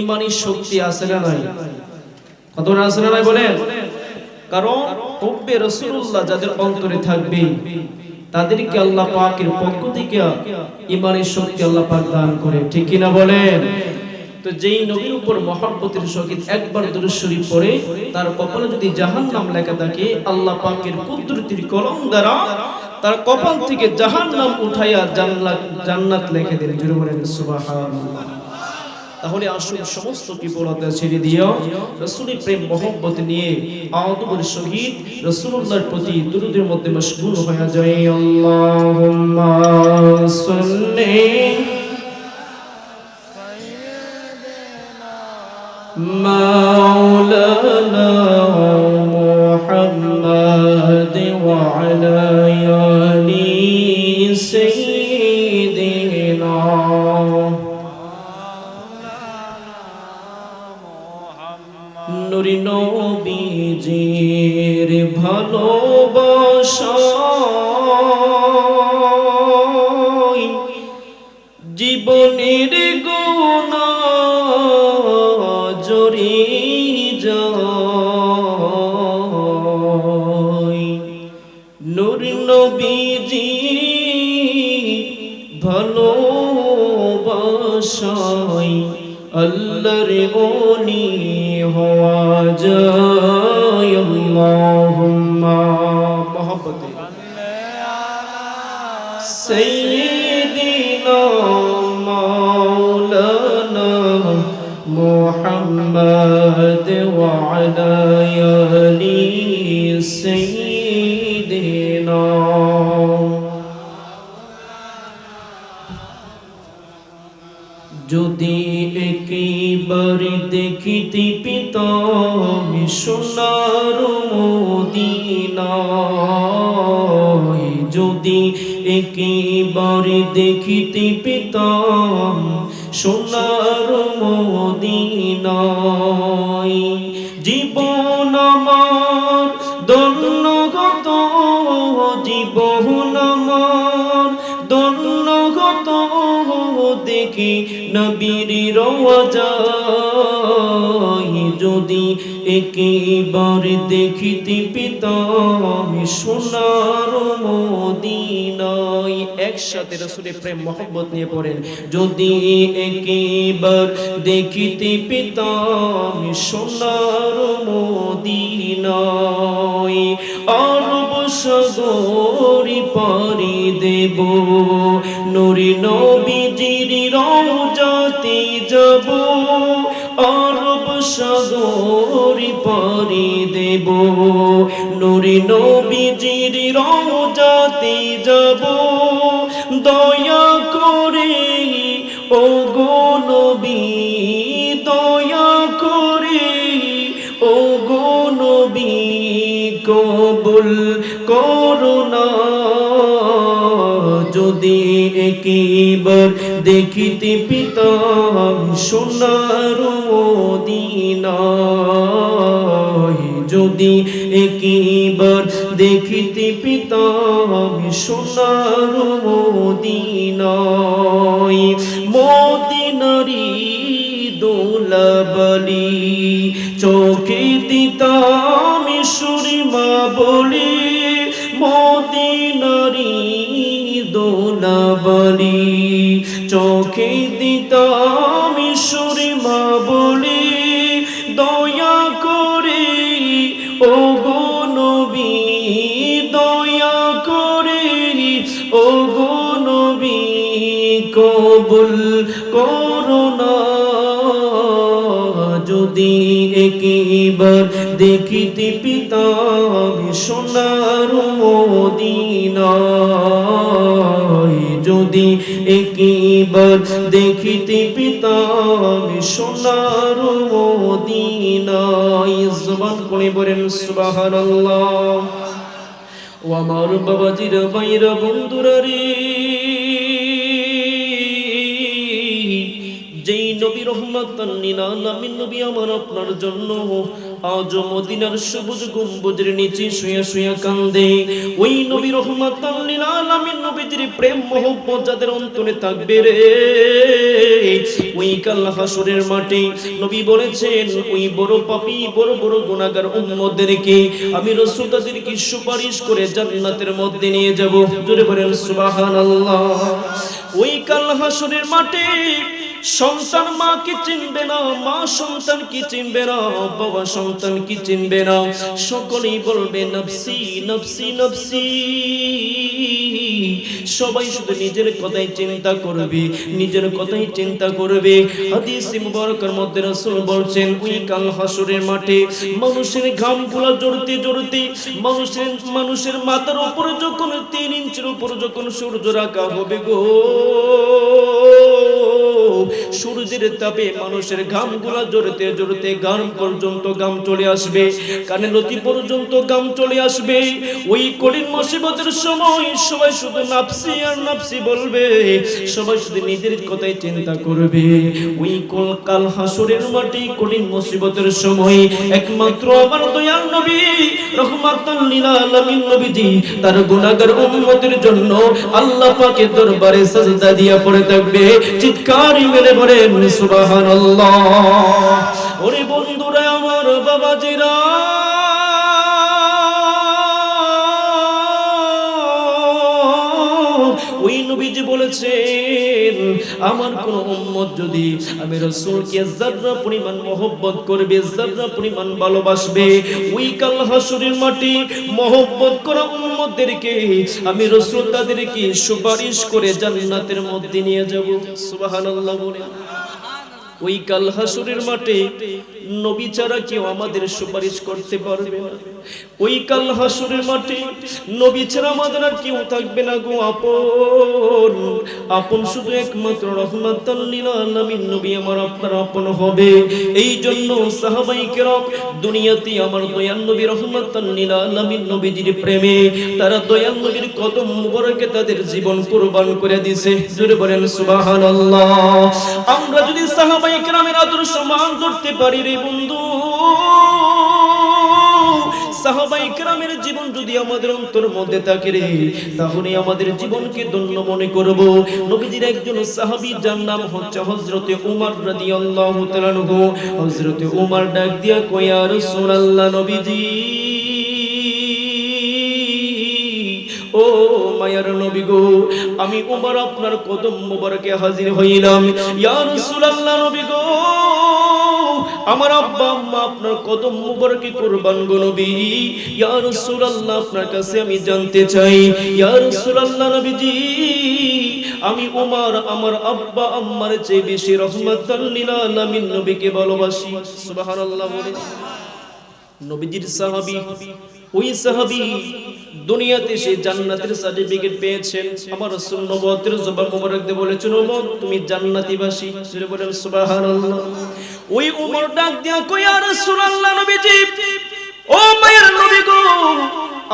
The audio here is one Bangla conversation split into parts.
ইমানি শক্তি আছে না নাই? কতটা আছে না নাই বলেন? কারণ হুব্বে রাসূলুল্লাহ যাদের অন্তরে থাকবে, তাদেরকে আল্লাহ পাকের পক্ষ থেকে ইমানের শক্তি আল্লাহ পাক দান করে। ঠিক কি না বলেন? তো যেই নবীর উপর মহব্বতের সহিত একবার দুরূদ শরীফ পড়ে, তার কপালে যদি জাহান্নাম লেখা থাকে, আল্লাহ পাকের কুদরতির কলম দ্বারা তার কপাল থেকে জাহান্নাম উঠাইয়া জান্নাত লিখে দেন। বলেন, সুবহানাল্লাহ। তাহলে আসুন সমস্ত বিপলতা ছেড়ে দিও। রসুলের প্রেম, মহব্বত নিয়ে আদবের শহীদ রসুল্লাহর প্রতি দুরুদের মধ্যে মশগুল হয়ে যায়। আল্লাহুম্মা اللہ رو نہیں ہوا একবার দেখিতে পিতাম সোনার মদিনায় যদি একেবারে দেখিতে পিতাম সোনার মদিনায় যদি একেবার দেখিতে পিতাম সোনার মদিনায়। একসাথে রসুলের প্রেম, মহব্বত নিয়ে পড়েন। যদি একেবার দেখিতে পিতাম সোনার মদিনায় আরব সাগরি পারি দেব। নুরি নবীজির রওজাতে যাব। আরব সাগরি পারি দেব। নুরি নবীজির রওজাতে যাব। দয়া করে ও গো নবী, দয়া করে ও গো নবী, কবুল করুণা যদি একবার দেখিতে পিতাম সোনার মদিনায় যদি একবার দেখিতে পিতাম সোনার মদিনায় মদিনারি দোলাবলি চোখে দিতাম সুরিমা বলি চোখে দিতাম সুরিমা বলি দয়া করে ও গো নবী, দয়া করে ও গো নবী, কবুল করুণা যদি একবার দেখিতে পিতাম সোনার মদিনায়, যদি একবার দেখিতে পিতাম সোনার মদিনায় জবান করে বলেন, সুবহানাল্লাহ। ও আমার বাবাজির বাইরা বন্ধুরা রে। নবী নবী আমার আপনার জন্য। আজ মদিনার সবুজ গম্বুজের নিচে শুয়ে শুয়ে কান্দে। ওই নবী নবীজির প্রেম মোহব্বত যাদের অন্তরে থাকবে রে। বলেছেন, ওই বড় বড় বড় উম্মতদেরকে আমি রাসূল তাদেরকে সুপারিশ করে জান্নাতের মধ্যে নিয়ে যাব। জোরে বলেন সুবহানাল্লাহ। ওই কাল হাসরের মাঠে সন্তান মাকে চিনবে না? মা সন্তান কি চিনবে না? বাবা সন্তান কি চিনবে না? সকলেই বলবে, নফসি নফসি নফসি। সবাই শুধু নিজের কথাই চিন্তা করবে, নিজের কথাই চিন্তা করবে। হাদিস মুবারকের মধ্যে রাসূল বলছেন, ওই কাল হাসরের মাঠে মানুষের ঘামগুলো জড়তে জড়তে মানুষের মানুষের মাথার উপরে যখন তিন ইঞ্চির উপর যখন সূর্য রাখা হবে গো সূর্যের তাপে মানুষের ঘামগুলা জড়তে জড়তে গাম পর্যন্ত গাম চলে আসবে, কানে নদী পর্যন্ত গাম চলে আসবে। ওই কঠিন মুসিবতের সময় সবাই শুধু নাফসি আর নাফসি বলবে, সবাই শুধু নিজের কথাই চিন্তা করবে। ওই কলকাল হাসুরের মাটি কঠিন মুসিবতের সময়, একমাত্র আমার দয়াল নবী রহমাতাল লিল আলামিন নবীজি, তার গুনাহগার উম্মতের জন্য আল্লাহ পাকের দরবারে সাজদা দিয়া পড়ে থাকবে। চিৎকার মেরে বলেন সুবহানাল্লাহ। ওরে বন্ধুরা আমার বাবাজিরা। ওই নবীজি বলেছেন আমার কোন উম্মত যদি আমি রাসূলকে যাররা পরিমাণ মহব্বত করবে যাররা পরিমাণ ভালোবাসবে, ওই কাল হাসুরের মাটি মহব্বত করা উম্মতদেরকে আমি রসুল তাদেরকে সুপারিশ করে জান্নাতের মধ্যে নিয়ে যাব। সুবহানাল্লাহ বলে। ওই কাল হাসুরের মাঠে নবী ছাড়া কেউ আমাদের সুপারিশ করতে পারবে না। ওই কাল হাসুরের মাঠে নবী ছাড়া আমাদের আর কেউ থাকবে না গো আপন। আপন শুধু একমাত্র নবী আমার, আপনার আপন হবে। এই জন্য দুনিয়াতে আমার দয়াল নবী রহমাতাল লিল আলামিন নবীজির প্রেমে তারা দয়াল নবীর তাদের জীবন কুরবান করে দিয়েছে। জোরে বলেন আমরা যদি সাহাবাই কেরামের আদর্শ মান পারি রে বন্ধু। জীবন যদি আমাদের অন্তর মধ্যে থাকে রে, তাহলে আমাদের জীবনকে ধন্য মনে করব। নবীজির একজন সাহাবী নাম হচ্ছে হযরতে উমর রাদিয়াল্লাহু তাআলা ডাক দিয়া কয় রাসূলুল্লাহ নবীজি। ও মায়ার নবী গো, আমি উমর আপনার কদম মোবারকে হাজির হইলাম। ইয়া রাসূলুল্লাহ নবী গো, আমার আব্বা আম্মা আপনার কদম মুবারকে কুরবান গো নবী। ইয়া রাসূলুল্লাহ, আপনার কাছে আমি জানতে চাই। ইয়া রাসূলুল্লাহ নবীজি, আমি উমর আমার আব্বা আম্মার চেয়ে বেশি রহমাতাল লিল আলামিন নবীকে ভালোবাসি। সুবহানাল্লাহ বলে নবীজির সাহাবি, ওই সাহাবি দুনিয়াতে সে জান্নাতের সার্টিফিকেট পেয়েছেন। আমার রাসূল নবুয়তের জবান মোবারক দিয়ে বলেছেন, ওমর, তুমি জান্নাতিবাসী। সেটা বলেন, সুবহানাল্লাহ। ওই উমর ডাক দিয়া কই ইয়া রাসূলুল্লাহ নবীজি। ও মায়ের নবী গো,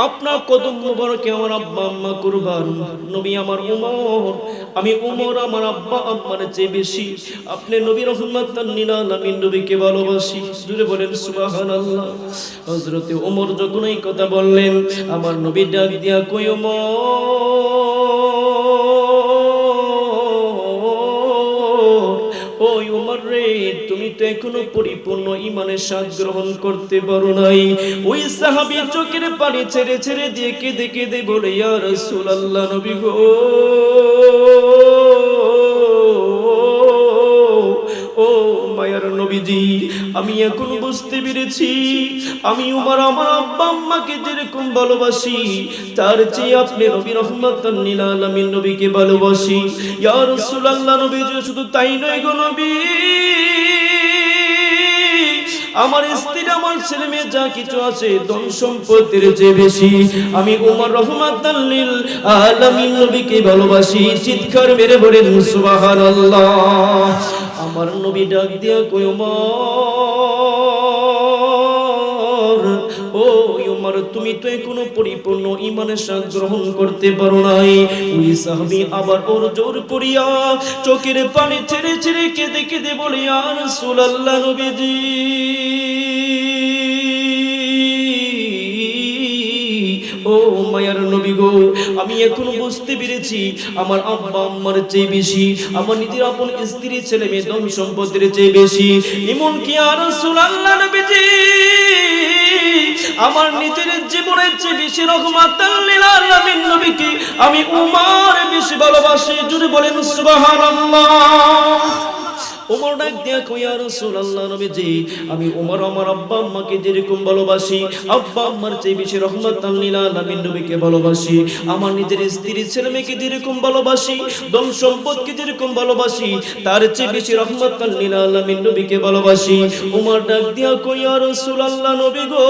আপনার কদম মোবারকে আমার আব্বা আম্মা কুরবান। নবী আমার উমর, আমি উমর আমার আব্বা আম্মার চেয়ে বেশি। আপনি নবী রহমাতান লিল আলামিন নবীকে ভালোবাসি। জুড়ে বলেন, সুবহানাল্লাহ। হযরতে ওমর যখন এই কথা বললেন, আমার নবী ডাক দিয়া কই ওমর এখনও পরিপূর্ণ ইমানের স্বাদ গ্রহণ করতে পারো নাই। ওই সাহাবী চোখের পানি ছেড়ে ছেড়ে দিয়ে কেঁদে কেঁদে বলে নবী গো আমি এখন বুঝতে পেরেছি, আমি উমর আমার আব্বা আম্মাকে যেরকম ভালোবাসি, তার চেয়ে আপনি নবী রহমাতান লিল আলামিন নবীকে ভালোবাসি। ইয়া রাসূলুল্লাহ নবীজি শুধু তাই নয় গো নবী আমার স্ত্রী, আমার ছেলে মেয়ে যা কিছু আছে, ধন সম্পত্তির চেয়ে বেশি। আমি উমর রহমাতাল্লিল আলামিন নবীকে ভালোবাসি, চিৎকার মেরে বলেন, সুবহানাল্লাহ। আমার নবী ডাক দিয়া কই উমর তুমি তো কোনো পরিপূর্ণ ইমানের সাথ গ্রহণ করতে পারো নাই। ওই সাহাবি আবার ওর জোর করিয়া চোখের পানি ছেড়ে ছেড়ে কেঁদে কেঁদে বলে আর সুলাল্লাহ নবীজি, ও মায়ার নবী গো, আমি এখন বুঝতে পেরেছি, আমার আব্বা আম্মার চেয়ে বেশি, আমার নিজের আপন স্ত্রী ছেলে মেয়ে ধন সম্পদের চেয়ে বেশি। এমন কি আর নবীজি, আমার নিজের জীবনের চেয়ে বেশি রহমাতাল নবীকে আমি উমার বেশি ভালোবাসি। জুড়ে বলেন সুবহানাল্লাহ। ওমর ডাক দিয়া কইয়া রাসূলুল্লাহ নবীজি, আমি ওমর আমার আব্বা আম্মাকে যেরকম ভালোবাসি, আব্বা আম্মার চেয়ে বেশি রহমাতাল লিল আলামিন নবীকে ভালোবাসি। আমার নিজের স্ত্রী ছেলে মেয়েকে যেরকম ভালোবাসি, ধন সম্পদকে যেরকম ভালোবাসি, তার চেয়ে বেশি রহমাতাল লিল আলামিন নবীকে ভালোবাসি। ওমর ডাক দিয়া কইয়া রাসূলুল্লাহ নবী গো!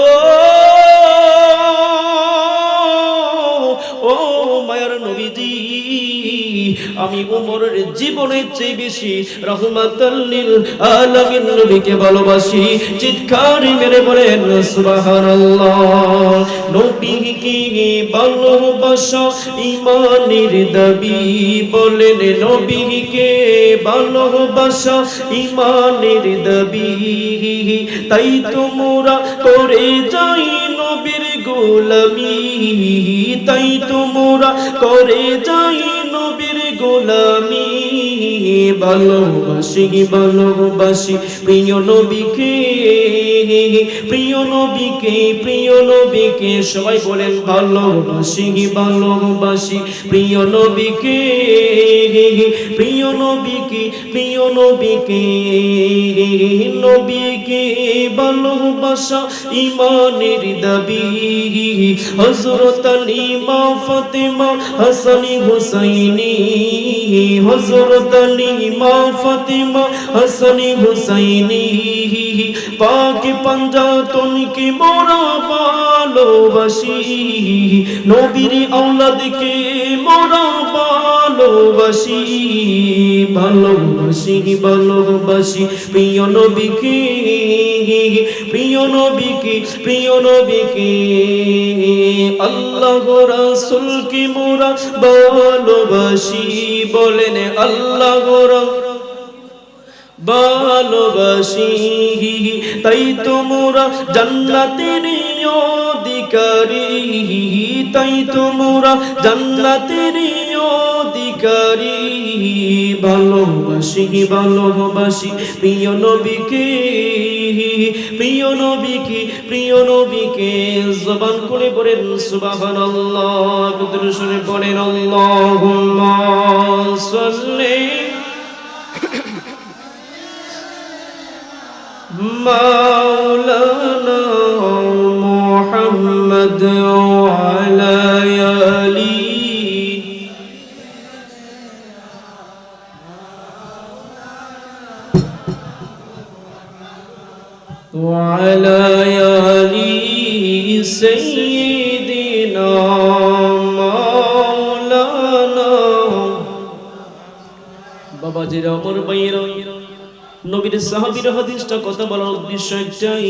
ও মায়ার নবীজি, আমি উমরের জীবনের চেয়ে বেশি রহমাতাল্লিল আলামিন নবীকে ভালোবাসি। চিৎকার মেরে বলেন, সুবহানাল্লাহ। ভালোবাসা ইমানের দাবি বলেন ভালোবাসা ইমানের দাবি। তাই তোমরা করে যাই গোলামি তাই তোমরা করে যাই নবীর গোলামি। ভালোবাসি ভালোবাসি? প্রিয় নবীকে প্রিয় নবীকে প্রিয় নবীকে, সবাই বলেন ভালোবাসি ভালোবাসি। প্রিয় নবীকে প্রিয় নবীকে প্রিয় নবীকে নবীকে ভালোবাসা ইমানের দাবি। হজরত আলী মা ফাতেমা, হাসানি হুসাইনি। হজরত আলী মা ফাতেমা, হাসানি হুসাইনি। পাক পাঞ্জাতন কি মোরা ভালোবাসি। নবীর আওলাদকে মোরা ভালোবাসি। ভালোবাসি ভালোবাসি, প্রিয় নবীকে প্রিয় নবীকে প্রিয় নবীকে। আল্লাহ রাসূল কি মোরা ভালোবাসি। বলেন, আল্লাহ ভালোবাসি। তাই তোমরা জান্নাতের অধিকারী তাই তোমরা জান্নাতের অধিকারী ভালোবাসি ভালোবাসি, প্রিয় নবীকে। প্রিয় নবীকে প্রিয় নবীকে। জবান করে বলেন, সুবহানাল্লাহ। কুদর শুনে বলেন, আল্লাহুম্মা সাল্লি مولانا محمد وعلى آله وعلى آل سيدنا مولانا বাবা জিরা অমর বাইরা নবীর সাহাবীর হাদিসটা কথা বলার উদ্দেশ্য একটাই।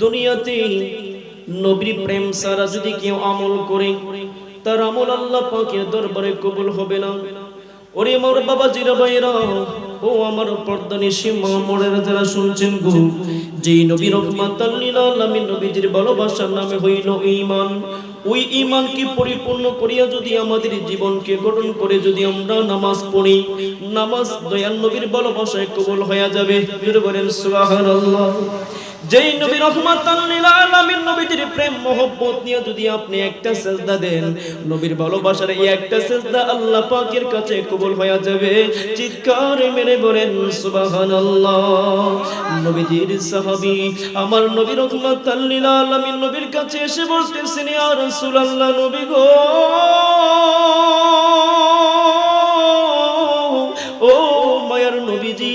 দুনিয়াতে নবীর প্রেম সারা যদি কেউ আমল করে, তার আমল আল্লাহ পাকের দরবারে কবুল হবে না। ওরে মোর বাবা জিরা বাইরা ও আমার পর্দা নিশি মামরের যারা শুনছেন গো, যেই নবী রহমাতাল লিল আলামিন নবীজির ভালোবাসার নামে হইল ঈমান। ওই ঈমানকে পরিপূর্ণ করিয়া যদি আমাদের জীবনকে গঠন করে যদি আমরা নামাজ পড়ি, নামাজ দয়াল নবীর ভালোবাসায় কবুল হয়ে যাবে। বলেন যেই নবী প্রেম নিয়ে যদি আপনি একটা সেজদা দেন, নবীর ভালোবাসার এই একটা আল্লাহ পাকের কাছে কবুল হয়ে যাবে। চিৎকার মেরে বলেন, সুবহানাল্লাহ। নবীজির সাহাবী, আমার নবী রহমাতাল লিল আলামিন নবীর কাছে এসে বলতেছেন, ইয়া রাসূলুল্লাহ নবী গো, ও মায়ার নবীজি,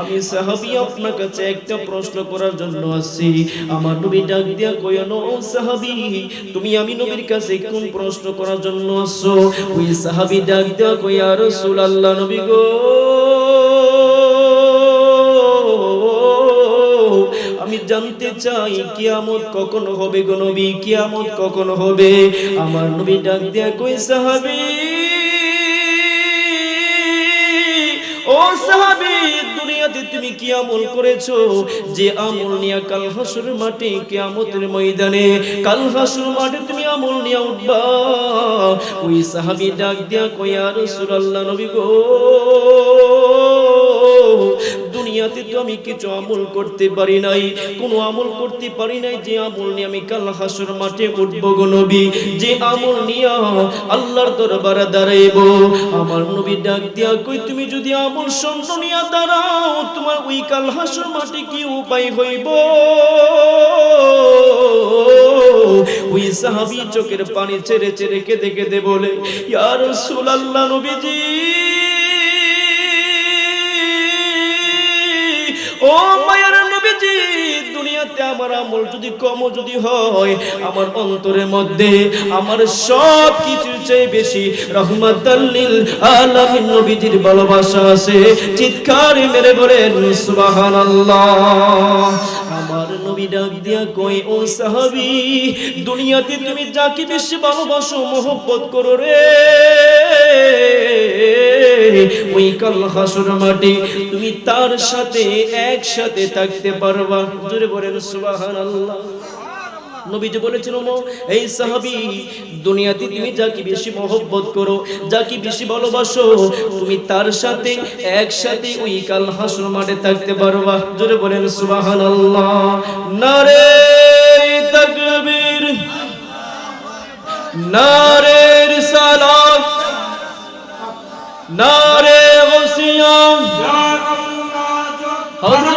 আমি সাহাবী আপনার কাছে একটা প্রশ্ন করার জন্য আসছি। আমার নবী ডাক দিয়া কইনো ও সাহাবী, তুমি আমি নবীর কাছে কোন প্রশ্ন করার জন্য আসছো? ওই সাহাবী ডাক দিয়া কইয়া রাসূলুল্লাহ নবী গো জানতে চাই, কিয়ামত কখন হবে গো নবী, কিয়ামত কখন হবে? আমার নবী ডাক দিয়া কই সাহাবী, ও সাহাবী, দুনিয়াতে তুমি কি আমল করেছ? যে আমল নিয়ে কাল হাসুর মাঠে, কিয়ামতের ময়দানে, কাল হাসুর মাঠে তুমি আমল নিয়ে উঠবা? ওই সাহাবী ডাক দিয়া কই আর নবী গো দুনিয়াতে তো আমি কিছু আমল করতে পারি নাই। কোনো আমল করতে পারি নাই, যে আমল নিয়ে আমি কাল হাসুর মাঠে উঠবো গো নবী। যে আমল নিয়ে আল্লাহর দরবারে দাঁড়াইব, আমার নবী ডাক দিয়া কই তুমি যদি আমল সন্ত নিয়ে দাঁড়াও, তোমার ওই কাল হাসুর মাঠে কি উপায় হইব? ওই সাহাবী চোখের পানি ছেড়ে ছেড়ে কেঁদে কেঁদে বলে, ইয়া রাসূলুল্লাহ নবীজি আমার আমল যদি কম যদি হয়, আমার অন্তরের মধ্যে আমার সব কিছুর চেয়ে বেশি রহমাতাল্লিল আলামিন নবীজির ভালোবাসা আছে। চিৎকার মেরে বলেন, সুবহানাল্লাহ। নবী ডাক দিয়া ও সাহাবি, দুনিয়াতে তুমি যাকে বেশি ভালোবাসো, মোহব্বত করো রে। ওই কাল হাসুর মাটি তুমি তার সাথে একসাথে থাকতে পারবা। জোরে বলেন, সুবহানাল্লাহ। নবীজি বলেছেন ওমো, এই সাহাবী দুনিয়াতে তুমি যাকে বেশি মহব্বত করো যাকে বেশি ভালোবাসো তুমি তার সাথে একসাথে ওই কাল হাসর মাঠে থাকতে পারবা। জোরে বলেন সুবহানাল্লাহ। নারে তাকবীর। নারে রিসালাত। নারে ওসিয়া। হযরত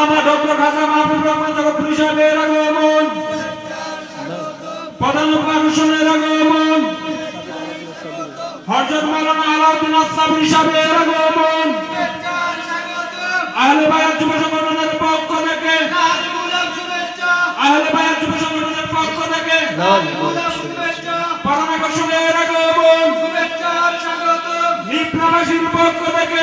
আল্লামা ডক্টর খাজা মাহবুব রহমান জগৎপুর সাহেবের আগমন প্রধান অনুষ্ঠানের আগমন হজরত মাওলানা আলাউদ্দিন আসাবি সাহেবের আগমন আহলে বায়াত যুব সংগঠনের পক্ষ থেকে আহলে বায়াত যুব সংগঠনের পক্ষ থেকে প্রধান আকর্ষণের আগমন নিপ্রাবাসীর পক্ষ থেকে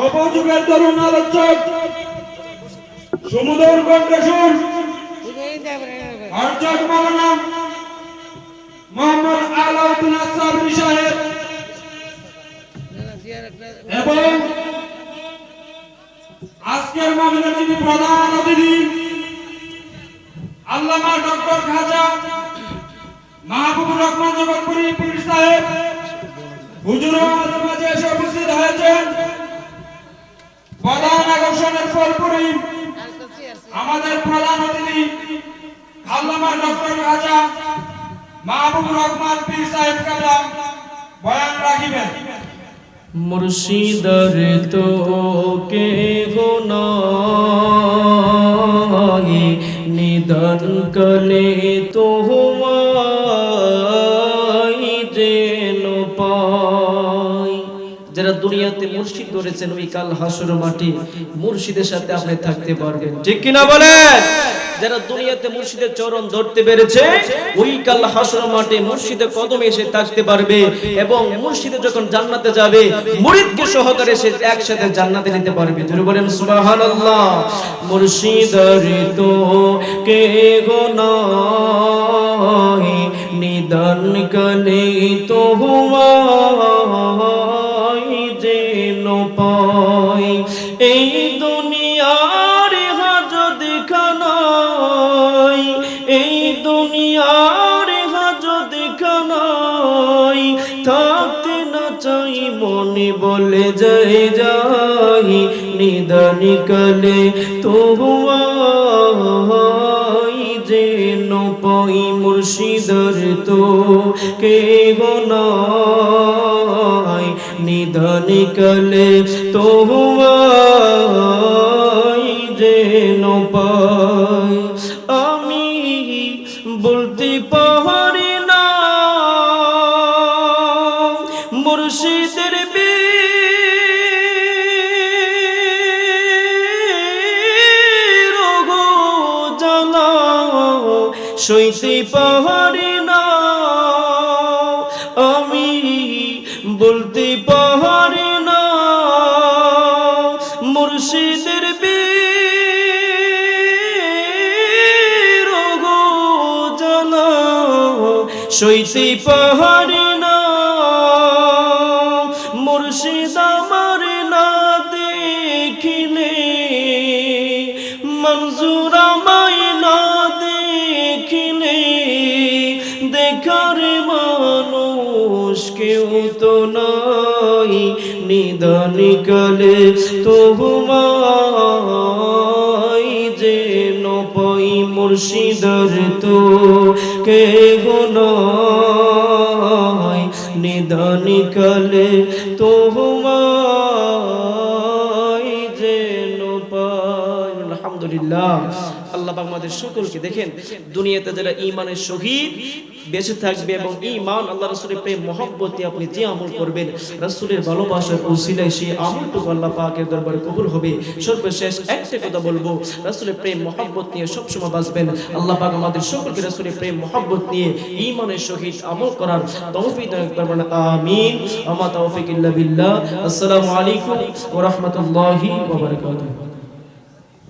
নবযুগের তরুণ আলোচক সমুদর কণ্ঠসুর হরজত মাওলানা মোহাম্মদ আলাউদ্দিন আসাবরি সাহেব এবং আজকের মামলার যিনি প্রধান অতিথি, আল্লামা ডক্টর খাজা মাহবুবুর রহমান জগৎপুরি পীর সাহেব, হুজুর আমাদের মাঝে এসে উপস্থিত হয়েছেন প্রধান আমাদের প্রধান অতিথি আল্লামা ডক্টর রাজা মাহবুব রহমান পীর সাহেব কালাম বয়ান রাখিবেন। মুর্শিদর তো কে গুণ নিধন কলে দুনিয়াতে মুর্শিদ ধরেছেন ওই কাল হাসুর মাটি। মুর্শিদের সাথে আপনি থাকতে পারবেন। ঠিক কিনা বলেন? যারা দুনিয়াতে মুর্শিদের চরণ ধরতে পেরেছে, ওই কাল হাসর মাঠে মুর্শিদের কদমে এসে থাকতে পারবে এবং মুর্শিদে যখন জান্নাতে যাবে, মুরিদকে সহকারে সে একসাথে জান্নাতে নিতে পারবে। তুমি বলেন, সুবহানাল্লাহ। মুর্শিদার তো কে গো নাই নিদান কলে তো হুয়াই এই দুনিয়ার হাজত খানাই এই দুনিয়ার হাজত খানাই থাকতে না চাই মনে বলে যাই যাই, নিদানি কালে তো হুয়াই যেন পাই মুর মুর্শিদার তো কে গোনাই নিদান কলে তো যেন পাই না মুর্শিদের বীর জানা সইতে পারি তবু তোমায় যে নপাই মুর্শিদার তো কে গুনাই নিদানি কালে তোমায় যে নপাই আলহামদুলিল্লাহ। আমাদের সকলকে দেখেন, দুনিয়াতে যারা ইমানের শহীদ, বেঁচে থাকবে এবং ইমান আল্লাহ রাসূলের প্রেম, মহব্বত আপনি যে আমল করবেন, রাসূলের ভালোবাসার উসিলায় সেই আমলটুকু আল্লাহ পাকের দরবারে কবুল হবে। সর্বশেষ একটা কথা বলব, রাসূলের প্রেম, মহব্বত নিয়ে সবসময় বাঁচবেন। আল্লাহ পাক আমাদের সকলকে রাসূলের প্রেম, মহব্বত নিয়ে ইমানের শহীদ আমল করার তৌফিক দান করবেন আমিন। আমা তৌফিক ইল্লা বিল্লাহ। আসসালামু আলাইকুম ওয়া রাহমাতুল্লাহি ওয়া বারাকাতুহু।